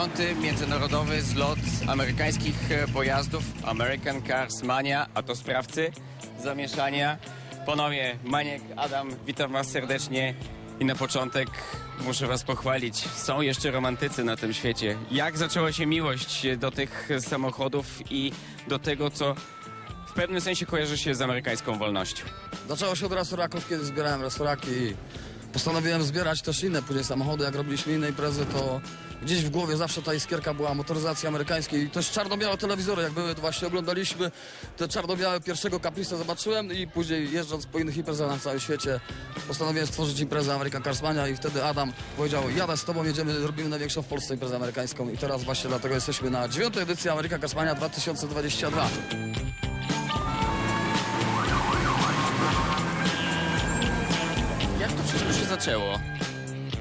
Piąty międzynarodowy zlot amerykańskich e, pojazdów American Cars Mania, a to sprawcy zamieszania. Ponownie Maniek, Adam, witam was serdecznie i na początek muszę was pochwalić. Są jeszcze romantycy na tym świecie. Jak zaczęła się miłość do tych samochodów i do tego, co w pewnym sensie kojarzy się z amerykańską wolnością? Zaczęło się od restoraków, kiedy zbierałem restauraki i postanowiłem zbierać też inne później samochody. Jak robiliśmy inne imprezy, to gdzieś w głowie zawsze ta iskierka była motoryzacji amerikańskiej. I też czarno-białe telewizory, jak były, to właśnie oglądaliśmy te czarno-białe pierwszego Caprisa zobaczyłem i później jeżdżąc po innych imprezach na całym świecie postanowiłem stworzyć imprezę American Carsmania i wtedy Adam powiedział, jadę z tobą, jedziemy, robimy największą w Polsce imprezę amerykańską i teraz właśnie dlatego jesteśmy na dziewiątej edycji American Carsmania 2022. zaczęło?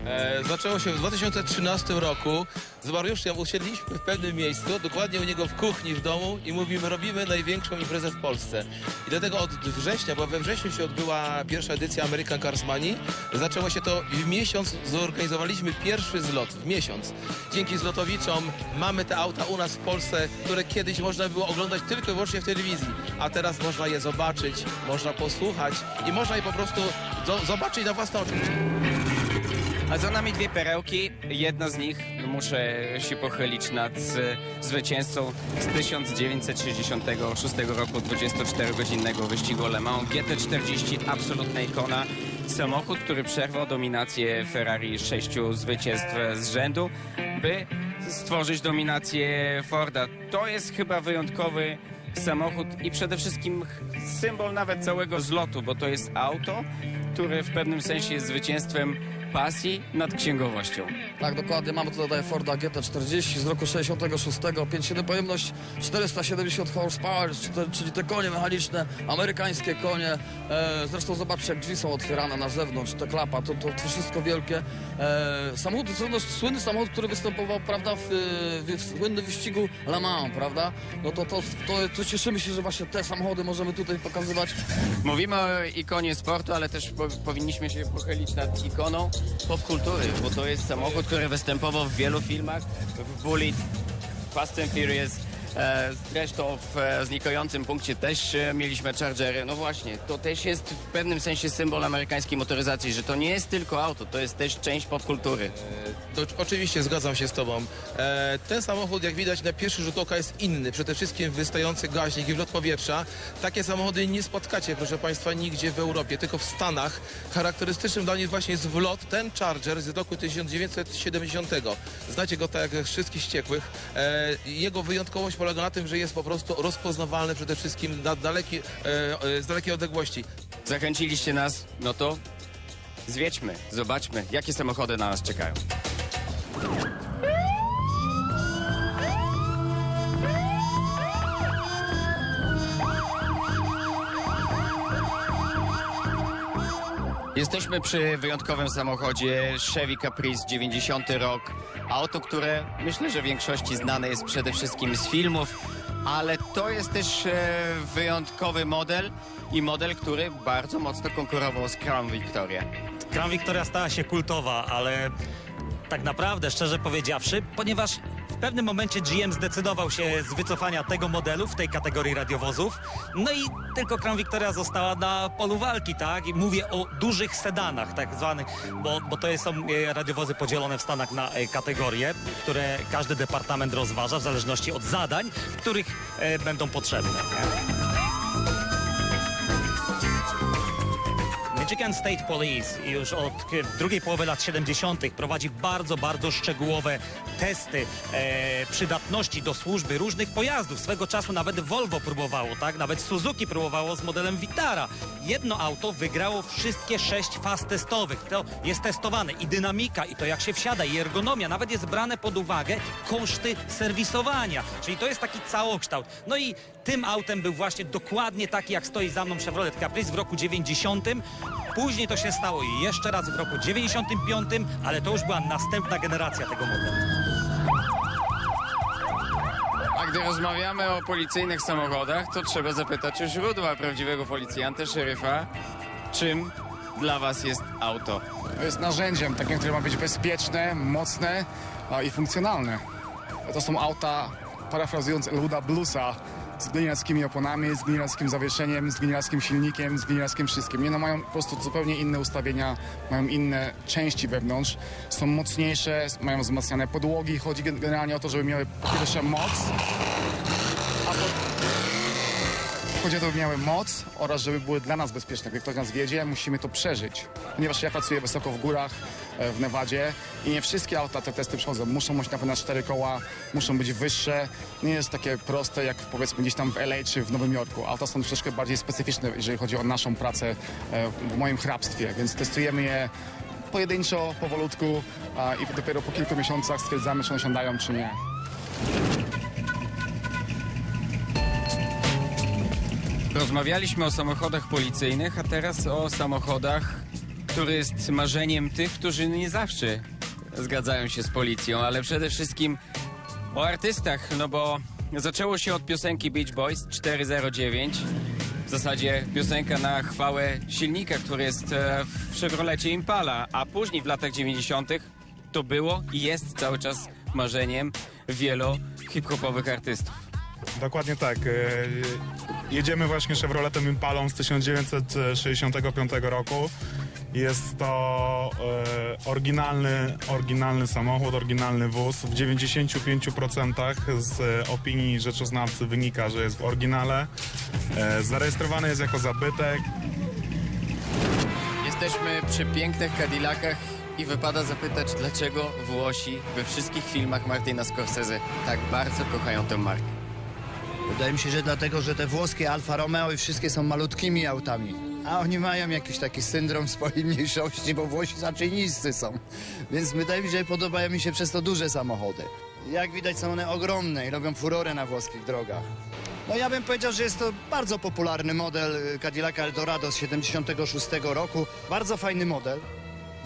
E, zaczęło się w 2013 roku. Z Mariuszem usiedliśmy w pewnym miejscu, dokładnie u niego w kuchni w domu i mówimy, robimy największą imprezę w Polsce. I dlatego od września, bo we wrześniu się odbyła pierwsza edycja American Cars Mani, zaczęło się to w miesiąc, zorganizowaliśmy pierwszy zlot, w miesiąc. Dzięki zlotowiczom mamy te auta u nas w Polsce, które kiedyś można było oglądać tylko i wyłącznie w telewizji, a teraz można je zobaczyć, można posłuchać i można je po prostu zo- zobaczyć na własne oczy. A za nami dwie perełki. Jedna z nich, no muszę się pochylić nad e, zwycięzcą z 1966 roku 24-godzinnego wyścigu Le Mans GT40, absolutna ikona. Samochód, który przerwał dominację Ferrari sześciu zwycięstw z rzędu, by stworzyć dominację Forda. To jest chyba wyjątkowy samochód i przede wszystkim symbol nawet całego zlotu, bo to jest auto, które w pewnym sensie jest zwycięstwem pasji nad księgowością. Tak, dokładnie. Mamy tutaj Forda GT40 z roku 66, 5,7 pojemność, 470 horsepower, czyli te konie mechaniczne, amerykańskie konie. E, zresztą zobaczcie, jak drzwi są otwierane na zewnątrz, ta klapa, to, to, to wszystko wielkie. E, samochód, słynny samochód, który występował, prawda, w, w, w słynnym wyścigu Le Mans, prawda? No to, to, to, to cieszymy się, że właśnie te samochody możemy tutaj pokazywać. Mówimy o ikonie sportu, ale też po, powinniśmy się pochylić nad ikoną popkultury, bo to jest samochód, który występował w wielu filmach, w Bullet, Fast and Furious, zresztą w e, znikającym punkcie też e, mieliśmy Chargery. No właśnie, to też jest w pewnym sensie symbol amerykańskiej motoryzacji, że to nie jest tylko auto, to jest też część popkultury. To oczywiście zgadzam się z tobą. E, ten samochód, jak widać, na pierwszy rzut oka jest inny. Przede wszystkim wystający gaźnik i wlot powietrza. Takie samochody nie spotkacie, proszę państwa, nigdzie w Europie, tylko w Stanach. Charakterystycznym dla nich właśnie jest wlot, ten Charger z roku 1970. Znacie go tak jak wszystkich ściekłych. E, jego wyjątkowość polega na tym, że jest po prostu rozpoznawalny przede wszystkim na daleki, e, e, z dalekiej odległości. Zachęciliście nas, no to zwiedźmy, zobaczmy, jakie samochody na nas czekają. Jesteśmy przy wyjątkowym samochodzie Chevy Caprice 90 rok. Auto, które myślę, że w większości znane jest przede wszystkim z filmów, ale to jest też e, wyjątkowy model i model, który bardzo mocno konkurował z Crown Victoria. Crown Victoria stała się kultowa, ale tak naprawdę, szczerze powiedziawszy, ponieważ pewnym momencie GM zdecydował się z wycofania tego modelu w tej kategorii radiowozów, no i tylko Crown Victoria została na polu walki, tak? I mówię o dużych sedanach, tak zwanych, bo, bo to są e, radiowozy podzielone w Stanach na e, kategorie, które każdy departament rozważa w zależności od zadań, w których e, będą potrzebne. Michigan State Police już od drugiej połowy lat 70. prowadzi bardzo, bardzo szczegółowe testy e, przydatności do służby różnych pojazdów. Swego czasu nawet Volvo próbowało, tak? Nawet Suzuki próbowało z modelem Vitara. Jedno auto wygrało wszystkie sześć faz testowych. To jest testowane i dynamika, i to jak się wsiada, i ergonomia. Nawet jest brane pod uwagę koszty serwisowania. Czyli to jest taki całokształt. No i tym autem był właśnie dokładnie taki, jak stoi za mną Chevrolet Caprice w roku 90. Później to się stało i jeszcze raz w roku 95, ale to już była następna generacja tego modelu. A gdy rozmawiamy o policyjnych samochodach, to trzeba zapytać o źródła prawdziwego policjanta, szeryfa. Czym dla was jest auto? To jest narzędziem takim, które ma być bezpieczne, mocne a, i funkcjonalne. to są auta, parafrazując Luda Bluesa, z gnieniarskimi oponami, z gnieniarskim zawieszeniem, z gnieniarskim silnikiem, z gnieniarskim wszystkim. Nie no, mają po prostu zupełnie inne ustawienia, mają inne części wewnątrz, są mocniejsze, mają wzmacniane podłogi. Chodzi gen- generalnie o to, żeby miały po moc. Chodzi to, żeby miały moc oraz żeby były dla nas bezpieczne. Gdy ktoś nas wiedzie, musimy to przeżyć. Ponieważ ja pracuję wysoko w górach, e, w Nevadzie i nie wszystkie auta te testy przechodzą. Muszą mieć na cztery koła, muszą być wyższe. Nie jest takie proste jak powiedzmy gdzieś tam w LA czy w Nowym Jorku. Auta są troszeczkę bardziej specyficzne, jeżeli chodzi o naszą pracę e, w moim hrabstwie, więc testujemy je pojedynczo, powolutku i dopiero po kilku miesiącach stwierdzamy, czy one siadają, czy nie. Rozmawialiśmy o samochodach policyjnych, a teraz o samochodach, który jest marzeniem tych, którzy nie zawsze zgadzają się z policją, ale przede wszystkim o artystach, no bo zaczęło się od piosenki Beach Boys 409. W zasadzie piosenka na chwałę silnika, który jest e, w Chevrolecie Impala, a później w latach 90. to było i jest cały czas marzeniem wielu hip-hopowych artystów. Dokładnie tak. E, Jedziemy właśnie Chevroletem Impalą z 1965 roku. Jest to e, oryginalny, oryginalny samochód, oryginalny wóz. W 95% z e, opinii rzeczoznawcy wynika, że jest w oryginale. Zarejestrowany jest jako zabytek. Jesteśmy przy pięknych Cadillacach i wypada zapytać, dlaczego Włosi we wszystkich filmach Martina Scorsese tak bardzo kochają tę markę. Wydaje mi się, że dlatego, że te włoskie Alfa Romeo i wszystkie są malutkimi autami. A oni mają jakiś taki syndrom swojej mniejszości, bo Włosi raczej niscy są. Więc wydaje mi się, że podobają mi się przez to duże samochody. Jak widać są one ogromne i robią furorę na włoskich drogach. No ja bym powiedział, że jest to bardzo popularny model y, Cadillac Eldorado z 76 roku. Bardzo fajny model.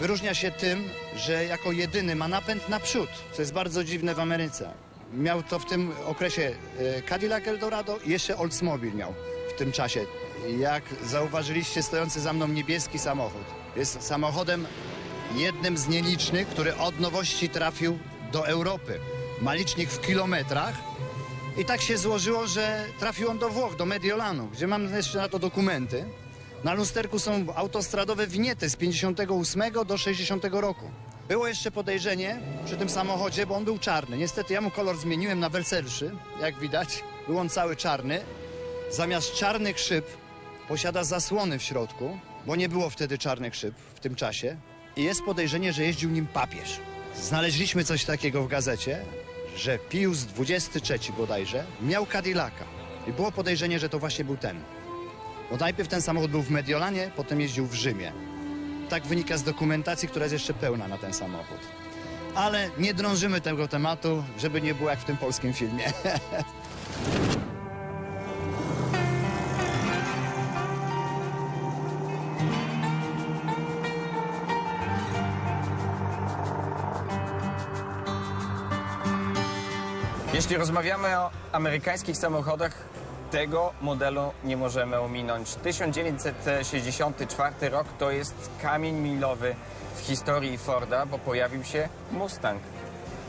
Wyróżnia się tym, że jako jedyny ma napęd naprzód, co jest bardzo dziwne w Ameryce. Miał to w tym okresie e, Cadillac Eldorado i jeszcze Oldsmobile miał w tym czasie. Jak zauważyliście, stojący za mną niebieski samochód. Jest samochodem jednym z nielicznych, który od nowości trafił do Europy. Ma licznik w kilometrach i tak się złożyło, że trafił on do Włoch, do Mediolanu, gdzie mam jeszcze na to dokumenty. Na lusterku są autostradowe winiety z 58 do 60 roku. Było jeszcze podejrzenie przy tym samochodzie, bo on był czarny. Niestety ja mu kolor zmieniłem na welserszy, jak widać. Był on cały czarny. Zamiast czarnych szyb posiada zasłony w środku, bo nie było wtedy czarnych szyb w tym czasie. I jest podejrzenie, że jeździł nim papież. Znaleźliśmy coś takiego w gazecie, że Pius XXIII bodajże miał Cadillaca. I było podejrzenie, że to właśnie był ten. Bo najpierw ten samochód był w Mediolanie, potem jeździł w Rzymie. Tak wynika z dokumentacji, która jest jeszcze pełna na ten samochód. Ale nie drążymy tego tematu, żeby nie było jak w tym polskim filmie. Jeśli rozmawiamy o amerykańskich samochodach, tego modelu nie możemy ominąć. 1964 rok to jest kamień milowy w historii Forda, bo pojawił się Mustang.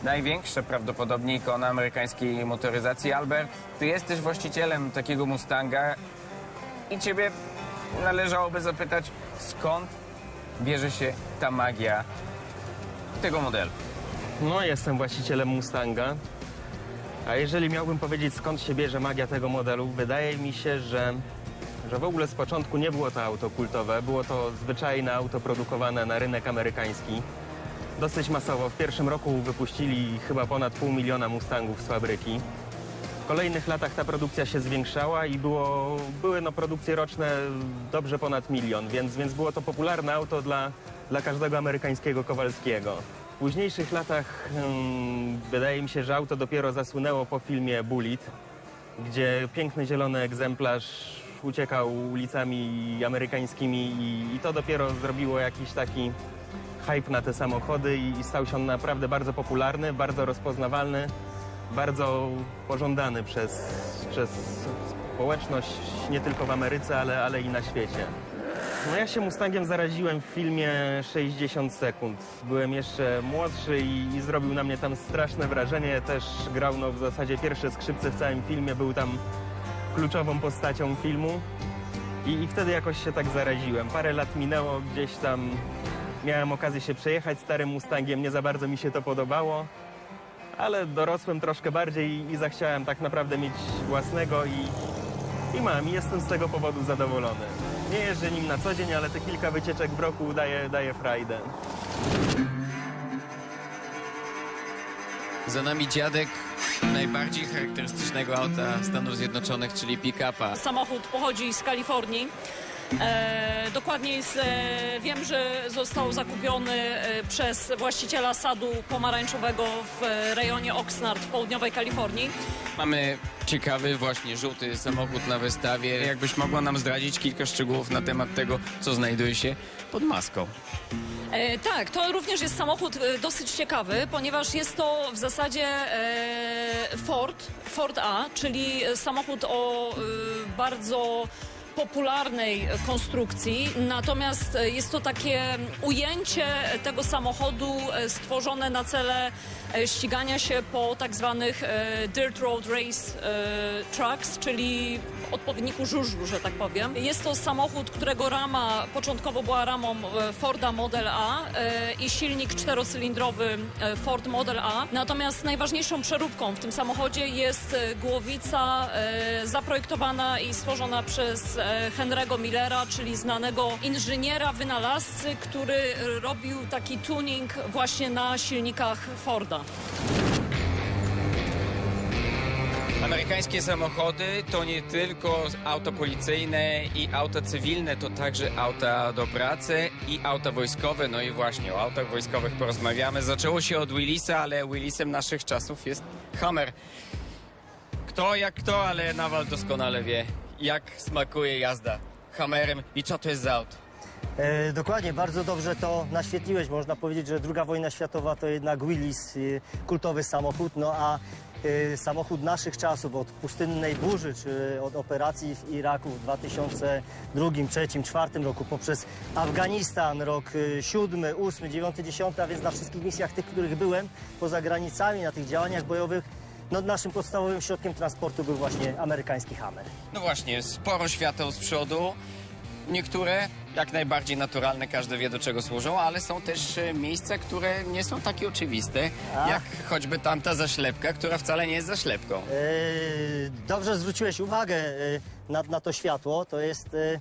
Największa prawdopodobnie ikona amerykańskiej motoryzacji. Albert, ty jesteś właścicielem takiego Mustanga i ciebie należałoby zapytać, skąd bierze się ta magia tego modelu? No, jestem właścicielem Mustanga. A jeżeli miałbym powiedzieć, skąd się bierze magia tego modelu, wydaje mi się, że, że w ogóle z początku nie było to auto kultowe. Było to zwyczajne auto produkowane na rynek amerykański. Dosyć masowo. W pierwszym roku wypuścili chyba ponad pół miliona Mustangów z fabryki. W kolejnych latach ta produkcja się zwiększała i było, były no, produkcje roczne dobrze ponad milion, więc, więc było to popularne auto dla, dla każdego amerykańskiego Kowalskiego. W późniejszych latach hmm, wydaje mi się, że auto dopiero zasłynęło po filmie Bullet, gdzie piękny zielony egzemplarz uciekał ulicami amerykańskimi i, i to dopiero zrobiło jakiś taki hype na te samochody i, i stał się on naprawdę bardzo popularny, bardzo rozpoznawalny, bardzo pożądany przez, przez społeczność nie tylko w Ameryce, ale, ale i na świecie. No ja się Mustangiem zaraziłem w filmie 60 sekund. Byłem jeszcze młodszy i, i zrobił na mnie tam straszne wrażenie. Też grał no, w zasadzie pierwsze skrzypce w całym filmie, był tam kluczową postacią filmu. I, I wtedy jakoś się tak zaraziłem. Parę lat minęło, gdzieś tam miałem okazję się przejechać starym Mustangiem, nie za bardzo mi się to podobało. Ale dorosłem troszkę bardziej i, i zachciałem tak naprawdę mieć własnego i, i mam, i jestem z tego powodu zadowolony. Nie jeżdżę nim na co dzień, ale te kilka wycieczek w roku daje, daje frajdę. Za nami dziadek najbardziej charakterystycznego auta Stanów Zjednoczonych, czyli pick-upa. Samochód pochodzi z Kalifornii. E, dokładniej z, e, wiem, że został zakupiony e, przez właściciela sadu pomarańczowego w e, rejonie Oxnard w południowej Kalifornii. Mamy ciekawy właśnie żółty samochód na wystawie. Jakbyś mogła nam zdradzić kilka szczegółów na temat tego, co znajduje się pod maską. E, tak, to również jest samochód e, dosyć ciekawy, ponieważ jest to w zasadzie e, Ford, Ford A, czyli samochód o e, bardzo popularnej konstrukcji, natomiast e, jest to takie ujęcie tego samochodu e, stworzone na cele e, ścigania się po tak zwanych Dirt Road Race Trucks, czyli odpowiedniku żużlu, że tak powiem. Jest to samochód, którego rama początkowo była ramą Forda Model A i silnik czterocylindrowy Ford Model A. Natomiast najważniejszą przeróbką w tym samochodzie jest głowica zaprojektowana i stworzona przez Henry'ego Millera, czyli znanego inżyniera, wynalazcy, który e, robił taki tuning właśnie na silnikach Forda. Amerykańskie samochody to nie tylko auto policyjne i auta cywilne, to także auta do pracy i auta wojskowe. No i właśnie o autach wojskowych porozmawiamy. Zaczęło się od Willisa, ale Willisem naszych czasów jest Hammer. Kto jak kto, ale Nawal doskonale wie, jak smakuje jazda Hammerem i co to jest za auto. E, dokładnie, bardzo dobrze to naświetliłeś. Można powiedzieć, że II wojna światowa to jednak Willis, e, kultowy samochód, no a e, samochód naszych czasów, od pustynnej burzy, czy od operacji w Iraku w 2002, 2003, 2004 roku, poprzez Afganistan, rok e, 7, 8, 9, 10, a więc na wszystkich misjach tych, których byłem, poza granicami, na tych działaniach bojowych, no naszym podstawowym środkiem transportu był właśnie amerykański Hammer. No właśnie, sporo świateł z przodu. Niektóre jak najbardziej naturalne, każdy wie do czego służą, ale są też e, miejsca, które nie są takie oczywiste, A. jak choćby tamta zaślepka, która wcale nie jest zaślepką. E, Dobrze zwróciłeś uwagę e, na, na to światło. To jest, e,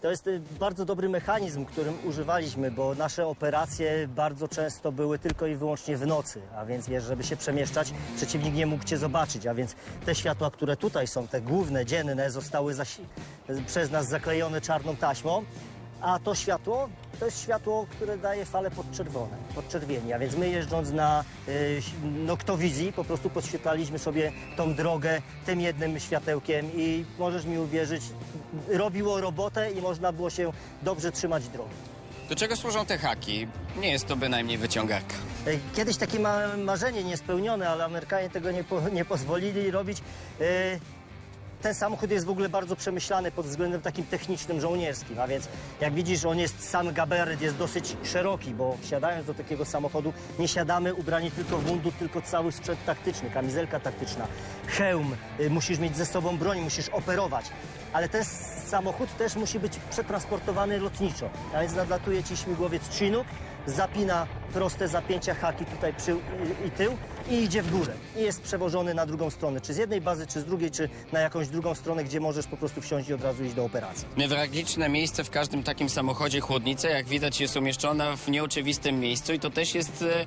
to jest e, bardzo dobry mechanizm, którym używaliśmy, bo nasze operacje bardzo często były tylko i wyłącznie w nocy, a więc wiesz, żeby się przemieszczać, przeciwnik nie mógł cię zobaczyć, a więc te światła, które tutaj są, te główne, dzienne, zostały przez nas zaklejone czarną taśmą, a to światło to jest światło, które daje fale podczerwone, podczerwieni. A więc my jeżdżąc na y, noktowizji po prostu podświetlaliśmy sobie tą drogę tym jednym światełkiem i możesz mi uwierzyć, robiło robotę i można było się dobrze trzymać drogi. Do czego służą te haki? Nie jest to bynajmniej wyciągarka. Y, Kiedyś takie ma marzenie niespełnione, ale Amerykanie tego nie, po, nie pozwolili robić. Y, Ten samochód jest w ogóle bardzo przemyślany pod względem takim technicznym, żołnierskim, a więc jak widzisz, on jest, sam gabaryt jest dosyć szeroki, bo wsiadając do takiego samochodu nie siadamy ubrani tylko w mundur, tylko cały sprzęt taktyczny, kamizelka taktyczna, hełm, y, musisz mieć ze sobą broń, musisz operować. Ale ten samochód też musi być przetransportowany lotniczo, a więc nadlatuje ci śmigłowiec Chinook, zapina proste zapięcia haki tutaj przy i, tył i idzie w górę. I jest przewożony na drugą stronę, czy z jednej bazy, czy z drugiej, czy na jakąś drugą stronę, gdzie możesz po prostu wsiąść i od razu iść do operacji. Newralgiczne miejsce w każdym takim samochodzie chłodnica, jak widać, jest umieszczona w nieoczywistym miejscu i to też jest e,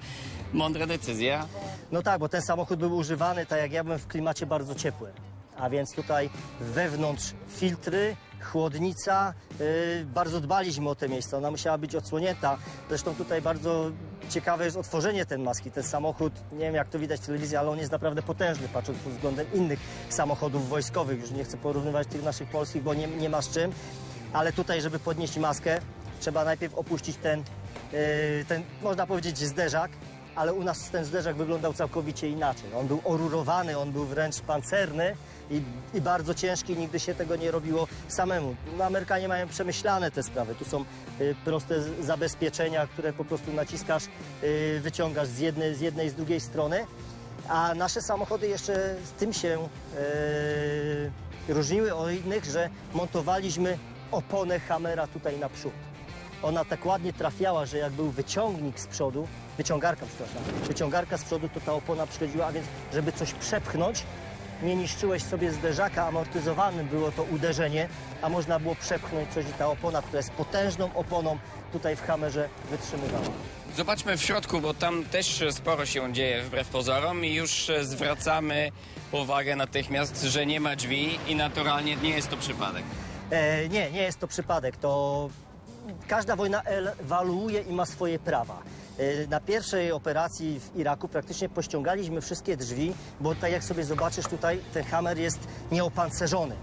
mądra decyzja. No tak, bo ten samochód był używany, tak jak ja byłem w klimacie bardzo ciepłym. A więc tutaj wewnątrz filtry, chłodnica, yy, bardzo dbaliśmy o te miejsca, ona musiała być odsłonięta. Zresztą tutaj bardzo ciekawe jest otworzenie tej maski. Ten samochód, nie wiem jak to widać w telewizji, ale on jest naprawdę potężny, patrząc pod względem innych samochodów wojskowych. Już nie chcę porównywać tych naszych polskich, bo nie, nie ma z czym. Ale tutaj, żeby podnieść maskę, trzeba najpierw opuścić ten, yy, ten można powiedzieć, zderzak, ale u nas ten zderzak wyglądał całkowicie inaczej. On był orurowany, on był wręcz pancerny i, i bardzo ciężki, nigdy się tego nie robiło samemu. Amerykanie mają przemyślane te sprawy. Tu są y, proste zabezpieczenia, które po prostu naciskasz, y, wyciągasz z jednej, z jednej z drugiej strony. A nasze samochody jeszcze z tym się e, różniły od innych, że montowaliśmy oponę Hammera tutaj naprzód. Ona tak ładnie trafiała, że jak był wyciągnik z przodu, wyciągarka, przepraszam, wyciągarka z przodu, to ta opona przychodziła, a więc żeby coś przepchnąć, nie niszczyłeś sobie zderzaka, amortyzowanym było to uderzenie, a można było przepchnąć coś i ta opona, która jest potężną oponą, tutaj w Hammerze wytrzymywała. Zobaczmy w środku, bo tam też sporo się dzieje wbrew pozorom i już zwracamy uwagę natychmiast, że nie ma drzwi i naturalnie nie jest to przypadek. E, nie, nie jest to przypadek. To każda wojna ewaluuje i ma swoje prawa. E, Na pierwszej operacji w Iraku praktycznie pościągaliśmy wszystkie drzwi, bo tak jak sobie zobaczysz tutaj, ten hammer jest nieopancerzony.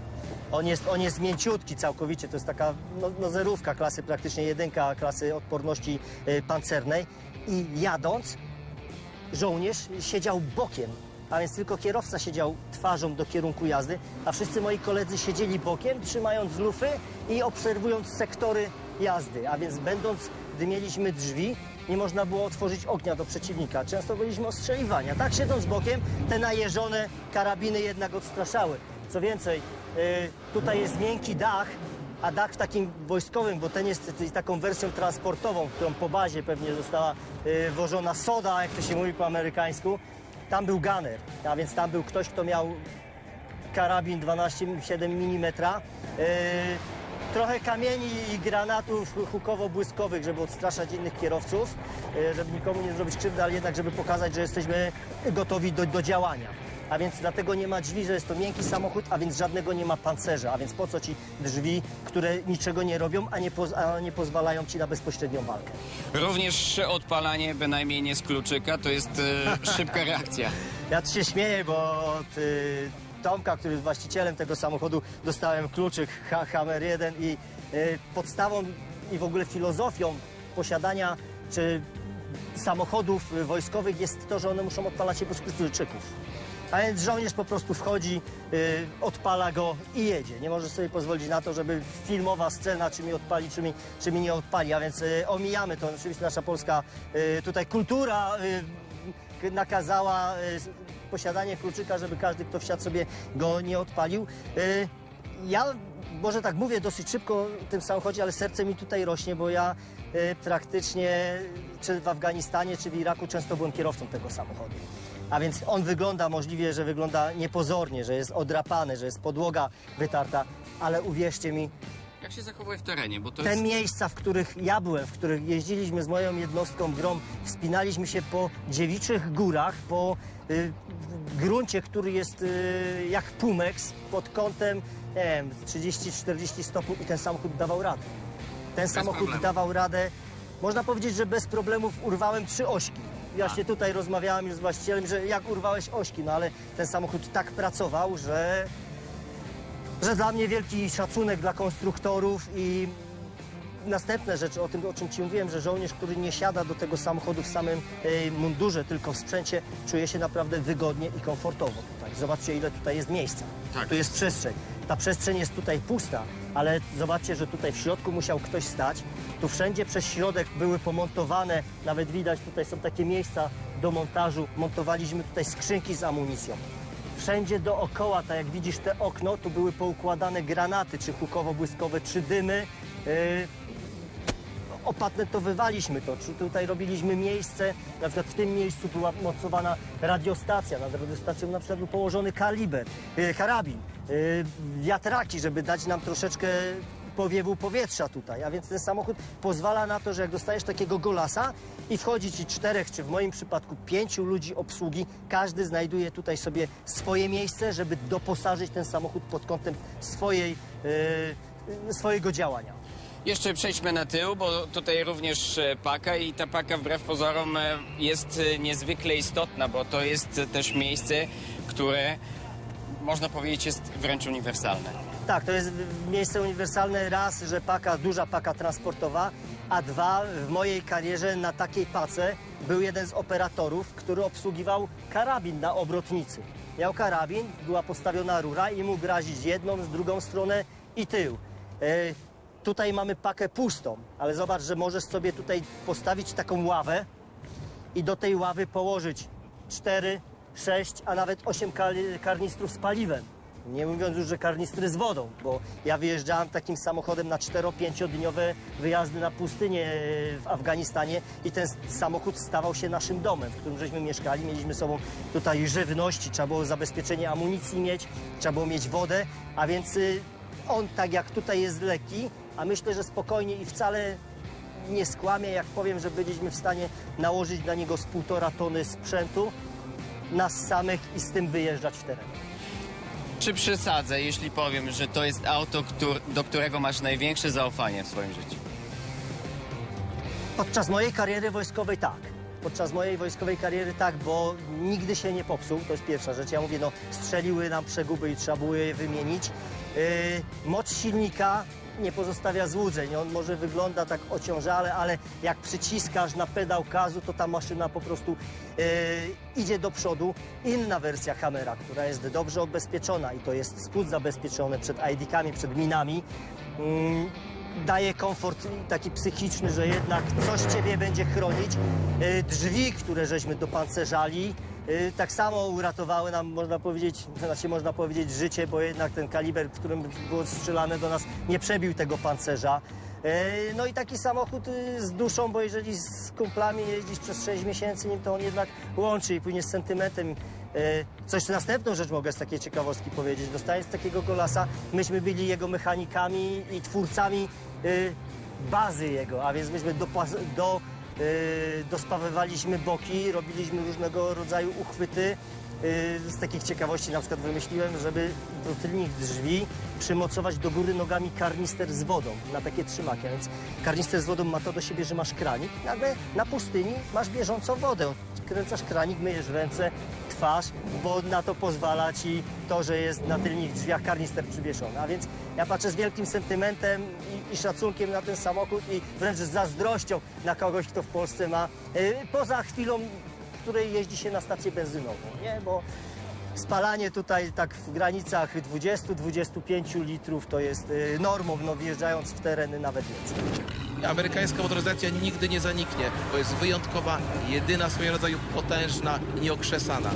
On jest, on jest mięciutki całkowicie, to jest taka no, no zerówka klasy praktycznie jedynka klasy odporności e, pancernej i jadąc żołnierz siedział bokiem, a więc tylko kierowca siedział twarzą do kierunku jazdy, a wszyscy moi koledzy siedzieli bokiem, trzymając lufy i obserwując sektory jazdy. A więc będąc, gdy mieliśmy drzwi, nie można było otworzyć ognia do przeciwnika. Często byliśmy ostrzeliwani. A tak siedząc bokiem, te najeżone karabiny jednak odstraszały. Co więcej, y, tutaj jest miękki dach, a dach w takim wojskowym, bo ten jest taką wersją transportową, którą po bazie pewnie została y, wożona soda, jak to się mówi po amerykańsku. Tam był gunner, a więc tam był ktoś, kto miał karabin 12,7 mm. Trochę kamieni i granatów hukowo-błyskowych, żeby odstraszać innych kierowców, y, żeby nikomu nie zrobić krzywdy, ale jednak, żeby pokazać, że jesteśmy gotowi do, do działania. A więc dlatego nie ma drzwi, że jest to miękki samochód, a więc żadnego nie ma pancerza. A więc po co ci drzwi, które niczego nie robią, a nie, poz- a nie pozwalają ci na bezpośrednią walkę? Również odpalanie bynajmniej nie z kluczyka, to jest e, szybka reakcja. Ja się śmieję, bo od y, Tomka, który jest właścicielem tego samochodu, dostałem kluczyk ha Hammer 1 i y, podstawą i w ogóle filozofią posiadania czy samochodów wojskowych jest to, że one muszą odpalać się bez kluczyków. A więc żołnierz po prostu wchodzi, y, odpala go i jedzie. Nie może sobie pozwolić na to, żeby filmowa scena, czy mi odpali, czy mi, czy mi nie odpali. A więc y, omijamy to. Oczywiście nasza polska tutaj kultura nakazała posiadanie kluczyka, żeby każdy, kto wsiadł sobie go nie odpalił. Y, ja może tak mówię dosyć szybko o tym samochodzie, ale serce mi tutaj rośnie, bo ja y, praktycznie czy w Afganistanie, czy w Iraku często byłem kierowcą tego samochodu. A więc on wygląda możliwie, że wygląda niepozornie, że jest odrapany, że jest podłoga wytarta, ale uwierzcie mi, Jak się zachowuje w terenie, bo to te jest... miejsca, w których ja byłem, w których jeździliśmy z moją jednostką grom, wspinaliśmy się po dziewiczych górach, po y, gruncie, który jest y, jak pumeks, pod kątem nie wiem, 30-40 stopni i ten samochód dawał radę. Ten samochód problemu. dawał radę, można powiedzieć, że bez problemów urwałem trzy ośki. Właśnie tutaj rozmawiałem już z właścicielem, że jak urwałeś ośki, no ale ten samochód tak pracował, że że dla mnie wielki szacunek dla konstruktorów i następne rzeczy, o tym, o czym Ci mówiłem, że żołnierz, który nie siada do tego samochodu w samym e, mundurze, tylko w sprzęcie, czuje się naprawdę wygodnie i komfortowo tutaj. Zobaczcie, ile tutaj jest miejsca. Tak. Tu jest przestrzeń. Ta przestrzeń jest tutaj pusta, ale zobaczcie, że tutaj w środku musiał ktoś stać. Tu wszędzie przez środek były pomontowane, nawet widać, tutaj są takie miejsca do montażu. Montowaliśmy tutaj skrzynki z amunicją. Wszędzie dookoła, tak jak widzisz te okno, tu były poukładane granaty, czy hukowo-błyskowe, czy dymy. Yy, opatentowywaliśmy to, czy tutaj robiliśmy miejsce, na przykład w tym miejscu była mocowana radiostacja, nad radiostacją na przykład był położony kaliber, yy, karabin, yy, wiatraki, żeby dać nam troszeczkę powiewu powietrza tutaj, a więc ten samochód pozwala na to, że jak dostajesz takiego golasa i wchodzi ci czterech, czy w moim przypadku pięciu ludzi obsługi, każdy znajduje tutaj sobie swoje miejsce, żeby doposażyć ten samochód pod kątem swojej, yy, swojego działania. Jeszcze przejdźmy na tył, bo tutaj również e, paka i ta paka wbrew pozorom e, jest e, niezwykle istotna, bo to jest też miejsce, które można powiedzieć jest wręcz uniwersalne. Tak, to jest miejsce uniwersalne raz, że paka, duża paka transportowa, a dwa, w mojej karierze na takiej pace był jeden z operatorów, który obsługiwał karabin na obrotnicy. Miał karabin, była postawiona rura i mógł razić jedną, z drugą stronę i tył. Tutaj mamy pakę pustą, ale zobacz, że możesz sobie tutaj postawić taką ławę i do tej ławy położyć 4, 6, a nawet 8 kar karnistrów z paliwem. Nie mówiąc już, że karnistry z wodą, bo ja wyjeżdżałem takim samochodem na 4-5-dniowe wyjazdy na pustynię e, w Afganistanie i ten samochód stawał się naszym domem, w którym żeśmy mieszkali. Mieliśmy sobą tutaj żywności, trzeba było zabezpieczenie amunicji mieć, trzeba było mieć wodę, a więc y, on tak jak tutaj jest lekki, a myślę, że spokojnie i wcale nie skłamię, jak powiem, że byliśmy w stanie nałożyć na niego z półtora tony sprzętu, nas samych i z tym wyjeżdżać w teren. Czy przesadzę, jeśli powiem, że to jest auto, któr- do którego masz największe zaufanie w swoim życiu? Podczas mojej kariery wojskowej tak. Podczas mojej wojskowej kariery tak, bo nigdy się nie popsuł, to jest pierwsza rzecz. Ja mówię, no strzeliły nam przeguby i trzeba było je wymienić. Yy, moc silnika nie pozostawia złudzeń. On może wygląda tak ociążale, ale jak przyciskasz na pedał gazu, to ta maszyna po prostu yy, idzie do przodu. Inna wersja Hammera, która jest dobrze ubezpieczona i to jest spód zabezpieczony przed ID-kami, przed minami. Mm, daje komfort taki psychiczny, że jednak coś ciebie będzie chronić. Y, Drzwi, które żeśmy dopancerzali, y, tak samo uratowały nam, można powiedzieć, znaczy można powiedzieć życie, bo jednak ten kaliber, którym było strzelane do nas, nie przebił tego pancerza. Y, No i taki samochód y, z duszą, bo jeżeli z kumplami jeździsz przez 6 miesięcy nim, to on jednak łączy i płynie z sentymentem. Y, Coś następną rzecz mogę z takiej ciekawostki powiedzieć. Dostając takiego golasa, myśmy byli jego mechanikami i twórcami y, bazy jego, a więc myśmy do, y, dospawywaliśmy boki, robiliśmy różnego rodzaju uchwyty. Z takich ciekawości na przykład wymyśliłem, żeby do tylnych drzwi przymocować do góry nogami karnister z wodą na takie trzymaki. A więc karnister z wodą ma to do siebie, że masz kranik, nagle na pustyni masz bieżącą wodę. Kręcasz kranik, myjesz ręce, twarz, bo na to pozwala ci to, że jest na tylnych drzwiach karnister przywieszony. A więc ja patrzę z wielkim sentymentem i, i szacunkiem na ten samochód i wręcz z zazdrością na kogoś, kto w Polsce ma, y, poza chwilą, w której jeździ się na stację benzynową, nie? Bo spalanie tutaj tak w granicach 20-25 litrów to jest y, normą, no wjeżdżając w tereny nawet więcej. Amerykańska motoryzacja nigdy nie zaniknie, bo jest wyjątkowa, jedyna w swoim rodzaju, potężna i nieokrzesana.